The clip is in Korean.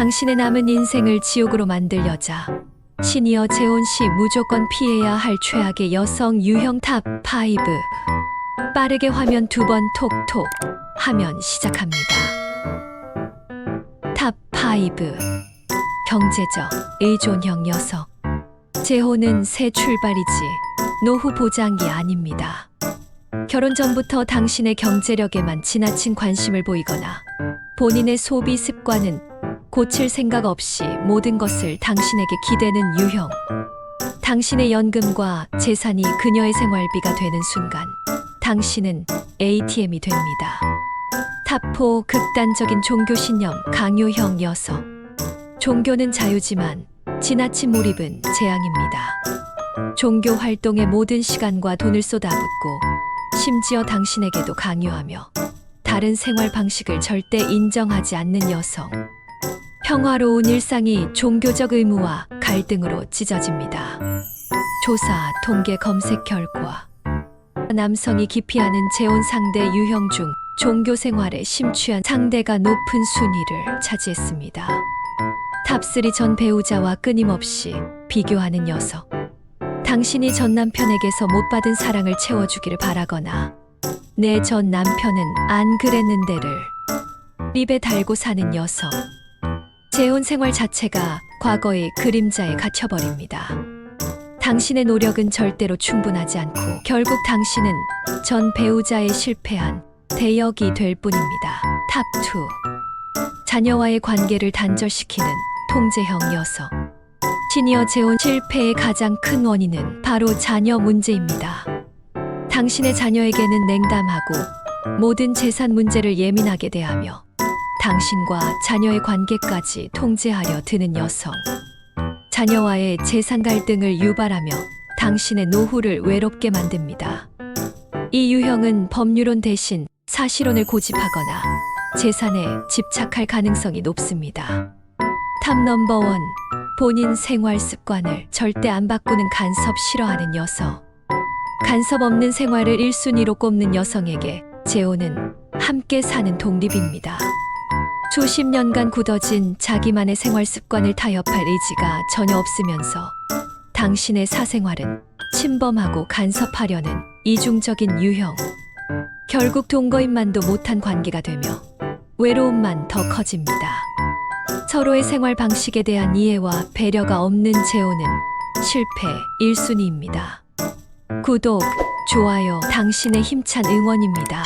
당신의 남은 인생을 지옥으로 만들 여자. 시니어 재혼 시 무조건 피해야 할 최악의 여성 유형 탑 5. 빠르게 화면 두 번 톡톡 하면 시작합니다. 탑 5. 경제적 의존형 여성. 재혼은 새 출발이지 노후 보장이 아닙니다. 결혼 전부터 당신의 경제력에만 지나친 관심을 보이거나 본인의 소비 습관은 고칠 생각 없이 모든 것을 당신에게 기대는 유형. 당신의 연금과 재산이 그녀의 생활비가 되는 순간 당신은 ATM이 됩니다. 타포 극단적인 종교 신념 강요형 여성. 종교는 자유지만 지나친 몰입은 재앙입니다. 종교 활동에 모든 시간과 돈을 쏟아붓고 심지어 당신에게도 강요하며 다른 생활 방식을 절대 인정하지 않는 여성. 평화로운 일상이 종교적 의무와 갈등으로 찢어집니다. 조사, 통계 검색 결과. 남성이 기피하는 재혼 상대 유형 중 종교 생활에 심취한 상대가 높은 순위를 차지했습니다. 탑3 전 배우자와 끊임없이 비교하는 여성. 당신이 전 남편에게서 못 받은 사랑을 채워주기를 바라거나 내 전 남편은 안 그랬는데를 입에 달고 사는 여성. 재혼 생활 자체가 과거의 그림자에 갇혀버립니다. 당신의 노력은 절대로 충분하지 않고 결국 당신은 전 배우자의 실패한 대역이 될 뿐입니다. 탑2. 자녀와의 관계를 단절시키는 통제형 여성. 시니어 재혼 실패의 가장 큰 원인은 바로 자녀 문제입니다. 당신의 자녀에게는 냉담하고 모든 재산 문제를 예민하게 대하며 당신과 자녀의 관계까지 통제하려 드는 여성. 자녀와의 재산 갈등을 유발하며 당신의 노후를 외롭게 만듭니다. 이 유형은 법률론 대신 사실혼을 고집하거나 재산에 집착할 가능성이 높습니다. 탑 넘버 원. 본인 생활 습관을 절대 안 바꾸는 간섭 싫어하는 여성. 간섭 없는 생활을 1순위로 꼽는 여성에게 재혼은 함께 사는 독립입니다. 수십 년간 굳어진 자기만의 생활 습관을 타협할 의지가 전혀 없으면서 당신의 사생활은 침범하고 간섭하려는 이중적인 유형. 결국 동거인만도 못한 관계가 되며 외로움만 더 커집니다. 서로의 생활 방식에 대한 이해와 배려가 없는 재혼은 실패 1순위입니다. 구독, 좋아요, 당신의 힘찬 응원입니다.